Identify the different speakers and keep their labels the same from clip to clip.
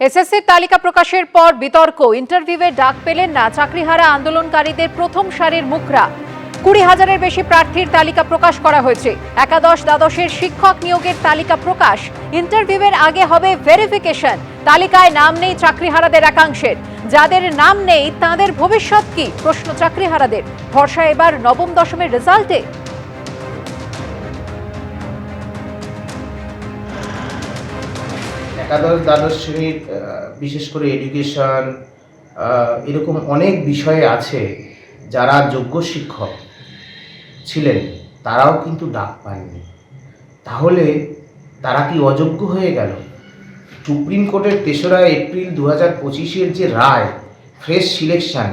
Speaker 1: এসএসসির তালিকা প্রকাশের পর বিতর্ক, ইন্টারভিউয়ে ডাক পেলেন না, চাকরিহারা আন্দোলনকারীদের প্রথম সারির মুখরা। কুড়ি হাজারের বেশি প্রার্থীর তালিকা প্রকাশ করা হয়েছে। একাদশ দ্বাদশের শিক্ষক নিয়োগের তালিকা প্রকাশ। ইন্টারভিউয়ের আগে হবে ভেরিফিকেশন। তালিকায় নাম নেই চাকরিহারাদের একাংশের। যাদের নাম নেই, তাদের ভবিষ্যৎ কি? প্রশ্ন চাকরিহারাদের। ভরসা এবার নবম দশমের রেজাল্টে।
Speaker 2: একাদশ, দ্বাদশ শ্রেণির বিশেষ করে এডুকেশন এরকম অনেক বিষয়ে আছে যারা যোগ্য শিক্ষক ছিলেন, তারাও কিন্তু ডাক পাননি। তাহলে তারা কি অযোগ্য হয়ে গেল? সুপ্রিম কোর্টের তেসরা এপ্রিল দু হাজার পঁচিশের যে রায় ফ্রেশ সিলেকশন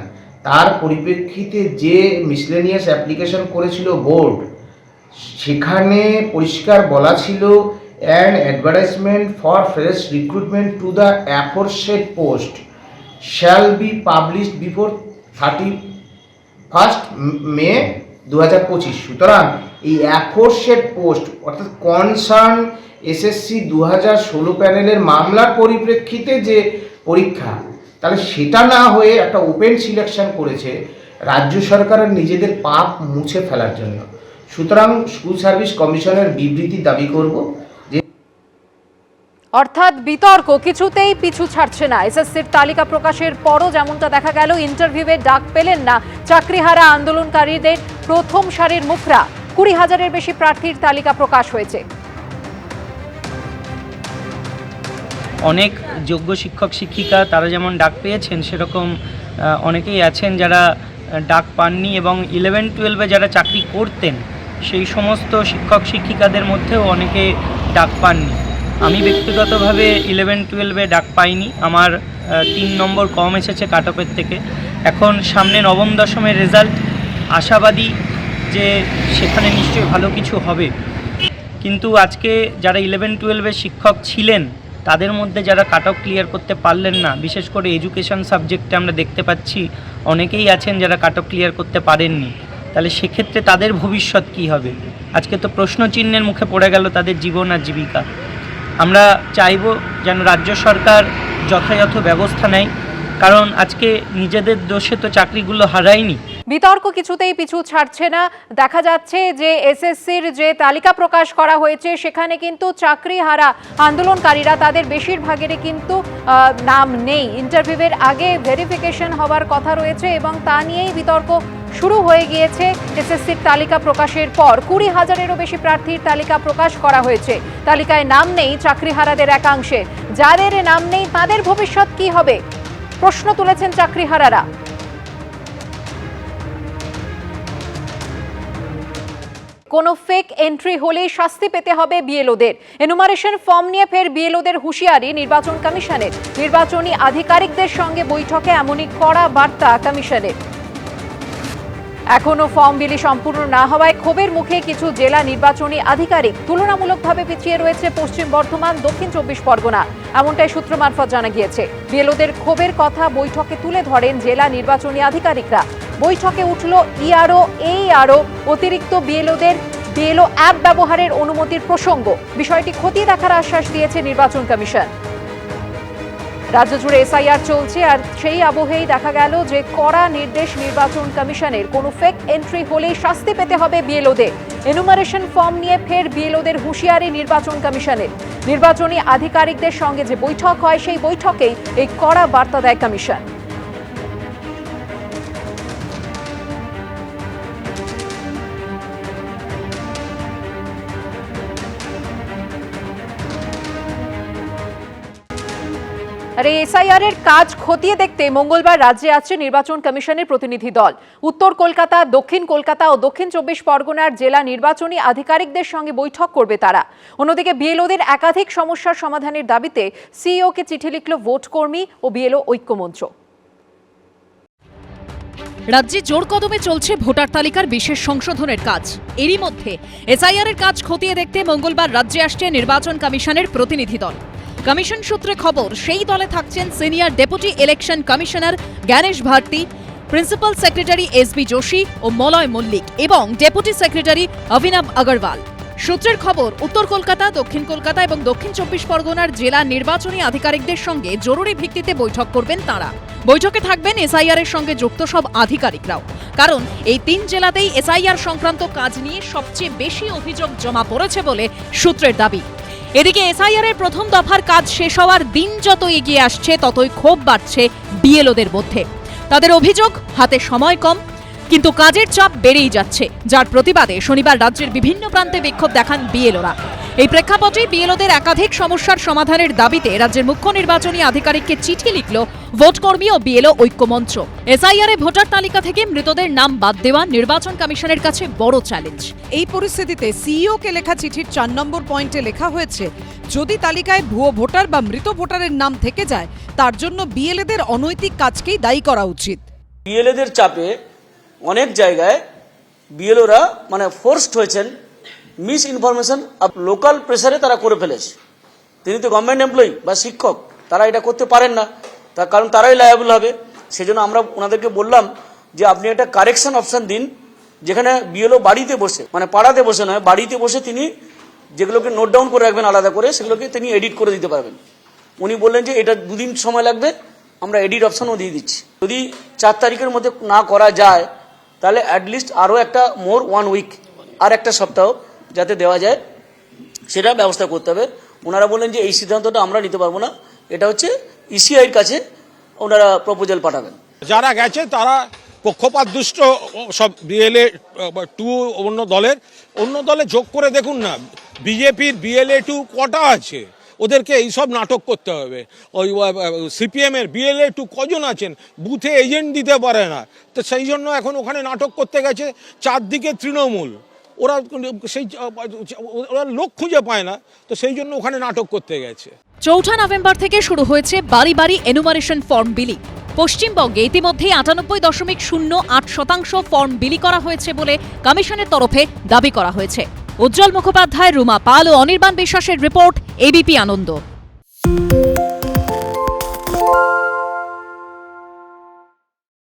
Speaker 2: তার পরিপ্রেক্ষিতে যে মিসলেনিয়াস অ্যাপ্লিকেশন করেছিল বোর্ড সেখানে পরিষ্কার বলা ছিল and advertisement for fresh recruitment to the aforesaid post shall be published before thirty first May দু হাজার পঁচিশ সুতরাং এই অ্যাফোরসেড পোস্ট অর্থাৎ কনসার্ন এসএসসি দু হাজার ষোলো প্যানেলের মামলার পরিপ্রেক্ষিতে যে পরীক্ষা, তাহলে সেটা না হয়ে একটা ওপেন সিলেকশন করেছে রাজ্য সরকারের নিজেদের পাপ মুছে ফেলার জন্য। সুতরাং স্কুল সার্ভিস কমিশনের বিবৃতি দাবি করব।
Speaker 1: অর্থাৎ বিতর্ক কিছুতেই পিছু ছাড়ছে না। এসএসসির তালিকা প্রকাশের পরও যেমনটা দেখা গেল, ইন্টারভিউয়ে ডাক পেলেন না চাকরিহারা আন্দোলনকারীদের প্রথম সারির মুখরা। কুড়ি হাজারের বেশি প্রার্থীর তালিকা প্রকাশ হয়েছে।
Speaker 3: অনেক যোগ্য শিক্ষক, শিক্ষিকা তারা যেমন ডাক পেয়েছেন, সেরকম অনেকেই আছেন যারা ডাক পাননি এবং ইলেভেন টুয়েলভে যারা চাকরি করতেন, সেই সমস্ত শিক্ষক, শিক্ষিকাদের মধ্যেও অনেকে ডাক পাননি। আমি ব্যক্তিগতভাবে ইলেভেন টুয়েলভে ডাক পাইনি। আমার তিন নম্বর কম এসেছে কাটপের থেকে। এখন সামনে নবম, দশমের রেজাল্ট আশাবাদী যে সেখানে নিশ্চয়ই ভালো কিছু হবে। কিন্তু আজকে যারা ইলেভেন টুয়েলভের শিক্ষক ছিলেন, তাদের মধ্যে যারা কাট ক্লিয়ার করতে পারলেন না, বিশেষ করে এডুকেশন সাবজেক্টে আমরা দেখতে পাচ্ছি, অনেকেই আছেন যারা কাট ক্লিয়ার করতে পারেননি। তাহলে সেক্ষেত্রে তাদের ভবিষ্যৎ কী হবে? আজকে তো প্রশ্নচিহ্নের মুখে পড়ে গেল তাদের জীবন আর জীবিকা। আমরা চাইব যেন রাজ্য সরকার যথাযথ ব্যবস্থা নেয়, কারণ আজকে নিজেদের দোষে তো চাকরিগুলো হারায়নি।
Speaker 1: বিতর্ক কিছুতেই পিছু ছাড়ছে না। দেখা যাচ্ছে যে এসএসসির যে তালিকা প্রকাশ করা হয়েছে, সেখানে কিন্তু চাকরি হারা আন্দোলনকারীরা তাদের বেশিরভাগেরই কিন্তু নাম নেই। ইন্টারভিউয়ের আগে ভেরিফিকেশন হওয়ার কথা রয়েছে এবং তা নিয়েই বিতর্ক শুরু হয়ে গিয়েছে এসএসসির তালিকা প্রকাশের পর। কুড়ি হাজারেরও বেশি প্রার্থীর তালিকা প্রকাশ করা হয়েছে। তালিকায় নাম নেই চাকরিহারাদের একাংশে। যাদের নাম নেই, তাদের ভবিষ্যৎ কি হবে? প্রশ্ন তুলেছেন চাকরিহারারা। কোনো ফেক এন্ট্রি হলেই শাস্তি পেতে হবে বিএলওদের। এনুমারেশন ফর্ম নিয়ে ফের বিএলওদের হুঁশিয়ারি নির্বাচন কমিশনের। নির্বাচনী আধিকারিকদের সঙ্গে বৈঠকে এমনই কড়া বার্তা কমিশনের। এখনও ফর্ম বিলি সম্পূর্ণ না হওয়ায় ক্ষোভের মুখে কিছু জেলা নির্বাচনী আধিকারিক তুলনামূলকভাবে পিছিয়ে রয়েছে পশ্চিম বর্ধমান, দক্ষিণ চব্বিশ পরগনা। এমনটাই সূত্র মারফত জানা গিয়েছে। বিএলওদের ক্ষোভের কথা বৈঠকে তুলে ধরেন জেলা নির্বাচনী আধিকারিকরা। বৈঠকে উঠল ইআরও এই আরও অতিরিক্ত বিএলওদের বিএলও অ্যাপ ব্যবহারের অনুমতির প্রসঙ্গ। বিষয়টি খতিয়ে দেখার আশ্বাস দিয়েছে নির্বাচন কমিশন। রাজ্য জুড়ে এসআইআর চলছে, আর সেই আবহেই দেখা গেল যে কড়া নির্দেশ নির্বাচন কমিশনের। কোনো ফেক এন্ট্রি হলেই শাস্তি পেতে হবে বিএলওদের। এনুমারেশন ফর্ম নিয়ে ফের বিএলওদের হুঁশিয়ারি নির্বাচন কমিশনের। নির্বাচনী আধিকারিকদের সঙ্গে যে বৈঠক হয়, সেই বৈঠকেই এই কড়া বার্তা দেয় কমিশন। আর এই এসআইআর এর কাজ খতিয়ে দেখতে মঙ্গলবার রাজ্যে আসছে নির্বাচন কমিশনের প্রতিনিধি দল। উত্তর কলকাতা, দক্ষিণ কলকাতা ও দক্ষিণ চব্বিশ পরগনার জেলা নির্বাচনী আধিকারিকদের সঙ্গে বৈঠক করবে তারা। অন্যদিকে বিএলওদের একাধিক সমস্যার সমাধানের দাবিতে সিইওকে চিঠি লিখল ভোট কর্মী ও বিএলও ঐক্যমঞ্চ।
Speaker 4: রাজ্যে জোর কদমে চলছে ভোটার তালিকার বিশেষ সংশোধনের কাজ। এরই মধ্যে এসআইআর এর কাজ খতিয়ে দেখতে মঙ্গলবার রাজ্যে আসছে নির্বাচন কমিশনের প্রতিনিধি দল। কমিশন সূত্রে খবর, সেই দলে থাকছেন senior deputy election commissioner Gyanesh Bharti, principal secretary S B Joshi ও মলয় মল্লিক এবং ডেপুটি সেক্রেটারি অভিনব আগরওয়াল। সূত্রের খবর, উত্তর কলকাতা, দক্ষিণ কলকাতা এবং দক্ষিণ চব্বিশ পরগনার জেলা নির্বাচনী আধিকারিকদের সঙ্গে জরুরি ভিত্তিতে বৈঠক করবেন তাঁরা। বৈঠকে থাকবেন এসআইআর এর সঙ্গে যুক্ত সব আধিকারিকরাও। কারণ, এই তিন জেলাতেই এসআইআর সংক্রান্ত কাজ নিয়ে সবচেয়ে বেশি অভিযোগ জমা পড়েছে বলে সূত্রের দাবি। এদিকে এসআইআর এর প্রথম দফার কাজ শেষ হওয়ার দিন যত এগিয়ে আসছে, ততই ক্ষোভ বাড়ছে বিএলওদের মধ্যে। তাদের অভিযোগ, হাতে সময় কম, কিন্তু কাজের চাপ বেড়েই যাচ্ছে, যার প্রতিবাদে শনিবার রাজ্যের বিভিন্ন প্রান্তে বিক্ষোভ দেখান বিএলওরা এই প্রেক্ষাপটে বিএলওদের একাধিক সমস্যার সমাধানের দাবিতে রাজ্যের মুখ্য নির্বাচনী আধিকারিককে চিঠি লিখল ভোটকর্মী ও বিএলও ঐক্যমঞ্চ। এসআইআর ভোটার তালিকা থেকে মৃতদের নাম বাদ দেওয়া নির্বাচন কমিশনের কাছে বড় চ্যালেঞ্জ।
Speaker 5: এই পরিস্থিতিতে সিইও কে লেখা চিঠির চার নম্বর পয়েন্টে লেখা হয়েছে যদি তালিকায় ভুয়ো ভোটার বা মৃত ভোটারের নাম থেকে যায় তার জন্য বিএলএদের অনৈতিক কাজকেই দায়ী করা উচিত।
Speaker 6: বিএলএদের চাপে অনেক জায়গায় বিএলওরা মানে ফোর্সড হয়েছেন মিস ইনফরমেশন লোকাল প্রেসারে তারা করে ফেলেছে। তিনি তো গভর্নমেন্ট এমপ্লয়ি বা শিক্ষক, তারা এটা করতে পারেন না। তার কারণ তারাই লায়াবল হবে। সেজন্য আমরা ওনাদেরকে বললাম যে, আপনি একটা কারেকশন অপশন দিন, যেখানে বিএলও বাড়িতে বসে মানে পাড়াতে বসে নয়, বাড়িতে বসে তিনি যেগুলোকে নোট ডাউন করে রাখবেন আলাদা করে, সেগুলোকে তিনি এডিট করে দিতে পারবেন। উনি বললেন যে, এটা দুদিন সময় লাগবে, আমরা এডিট অপশনও দিয়ে দিচ্ছি। যদি চার তারিখের মধ্যে না করা যায়, তাহলে অ্যাটলিস্ট আরও একটা মোর ওয়ান উইক আর একটা সপ্তাহ। যাতে দেওয়া যায় সেটা ব্যবস্থা করতে হবে। ওনারা বললেন যে, এই সিদ্ধান্তটা আমরা নিতে পারব না। এটা হচ্ছে ইসিআইয়ের কাছে ওনারা প্রপোজাল পাঠাবেন।
Speaker 7: যারা গেছে, তারা পক্ষপাত দুষ্ট সব বিএলএ টু অন্য দলের। অন্য দলে যোগ করে দেখুন না বিজেপির বিএলএ টু কটা আছে? ওদেরকে এইসব নাটক করতে হবে। ওই সিপিএম এর বিএলএ টু কজন আছেন? বুথে এজেন্ট দিতে পারে না। তো সেই জন্য এখন ওখানে নাটক করতে গেছে চারদিকে তৃণমূল। ওরা সেই, ওরা লোক খুঁজে পায় না, তো সেই জন্য ওখানে নাটক করতে গেছে।
Speaker 4: চৌঠা নভেম্বর থেকে শুরু হয়েছে বাড়ি বাড়ি এনুমারেশন ফর্ম বিলি পশ্চিমবঙ্গে ইতিমধ্যে আটানব্বই দশমিক শূন্য আট শতাংশ ফর্ম বিলি করা হয়েছে বলে কমিশনের তরফে দাবি করা হয়েছে। উজ্জ্বল মুখোপাধ্যায়, রুমা পাল ও অনির্বাণ বিশ্বাসের রিপোর্ট এবিপি আনন্দ।